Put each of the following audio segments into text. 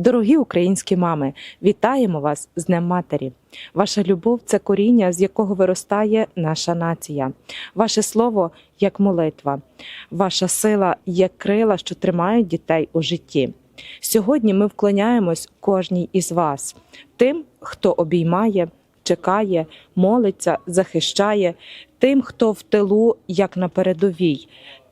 Дорогі українські мами, вітаємо вас з Днем Матері. Ваша любов це коріння, з якого виростає наша нація. Ваше слово як молитва, ваша сила як крила, що тримають дітей у житті. Сьогодні ми вклоняємось кожній із вас, тим, хто обіймає, чекає, молиться, захищає, тим, хто в тилу, як на передовій,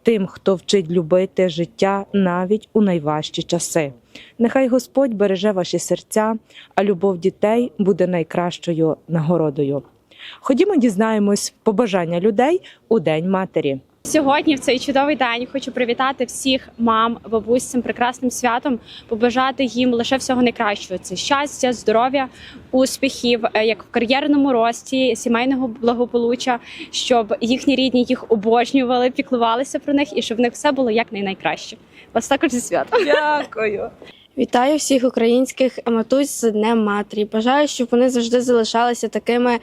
тим, хто вчить любити життя навіть у найважчі часи. Нехай Господь береже ваші серця, а любов дітей буде найкращою нагородою. Ходімо, дізнаємось побажання людей у День матері. Сьогодні, в цей чудовий день, хочу привітати всіх мам, бабусь цим прекрасним святом, побажати їм лише всього найкращого: це щастя, здоров'я, успіхів, е, як в кар'єрному рості, сімейного благополуччя, щоб їхні рідні їх обожнювали, піклувалися про них і щоб в них все було як найкраще. Вас також зі святом. Дякую. Вітаю всіх українських матусь з Днем Матері. Бажаю, щоб вони завжди залишалися такими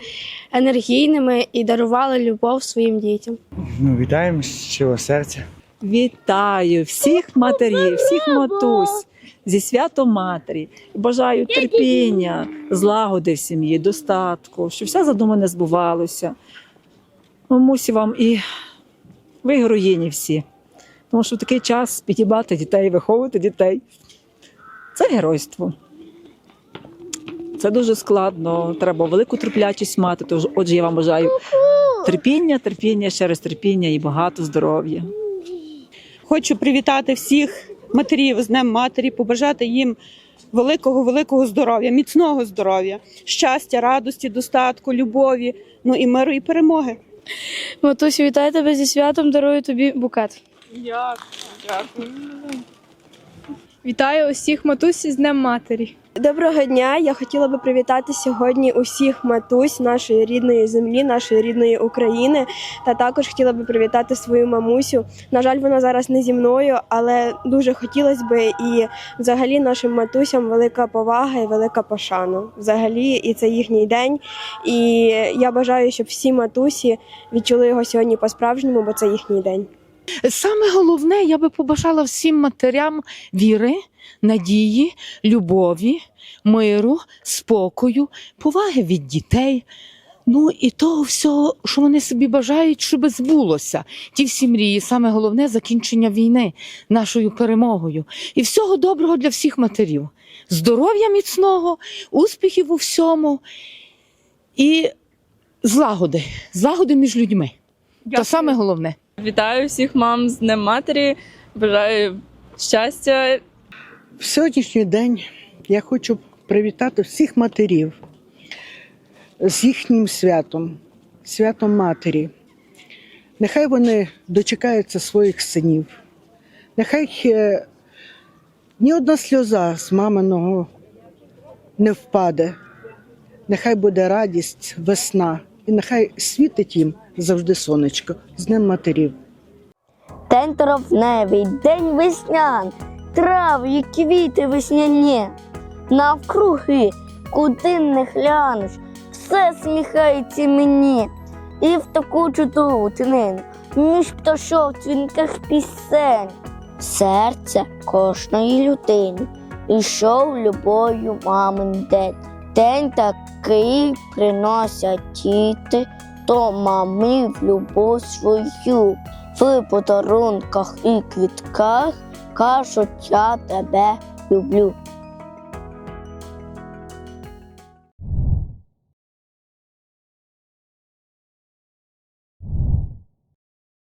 енергійними і дарували любов своїм дітям. Ну, вітаємо з щирого серця. Вітаю всіх матерів, всіх матусь зі святом матері. Бажаю терпіння, злагоди в сім'ї, достатку, щоб все задумане збувалося. Мамусі вам і ви героїні всі. Тому що в такий час підібати дітей, виховувати дітей це геройство. Це дуже складно, треба велику терплячість мати. Тож, отже, я вам бажаю терпіння, терпіння, ще раз терпіння і багато здоров'я. Хочу привітати всіх матерів з Днем Матері, побажати їм великого, великого здоров'я, міцного здоров'я, щастя, радості, достатку, любові, ну і миру і перемоги. Матусю, вітаю тебе зі святом, дарую тобі букет. Вітаю усіх матусі з Днем Матері. Доброго дня! Я хотіла би привітати сьогодні усіх матусь нашої рідної землі, нашої рідної України. Та також хотіла би привітати свою мамусю. На жаль, вона зараз не зі мною, але дуже хотілося би і взагалі нашим матусям велика повага і велика пошана. Взагалі, і це їхній день. І я бажаю, щоб всі матусі відчули його сьогодні по-справжньому, бо це їхній день. Саме головне, я би побажала всім матерям віри, надії, любові, миру, спокою, поваги від дітей. Ну і того всього, що вони собі бажають, щоб збулося. Ті всі мрії, саме головне закінчення війни нашою перемогою. І всього доброго для всіх матерів. Здоров'я міцного, успіхів у всьому і злагоди, злагоди між людьми. Це саме головне. Вітаю всіх мам з Днем Матері. Бажаю щастя. В сьогоднішній день я хочу привітати всіх матерів з їхнім святом, святом матері. Нехай вони дочекаються своїх синів. Нехай е, ні одна сльоза з маминого не впаде. Нехай буде радість, весна, і нехай світить їм завжди сонечко з Днем матерів. День травневий, день веснян, трави і квіти весняні. Навкруги, куди не глянеш, все сміхається мені. І в таку чудову тинину, між пташок дзвінких пісень. Серце кожної людини ішов любою мамин день. День такий приносять діти, то мами в любов свою. В подарунках і квітках кажуть, я тебе люблю.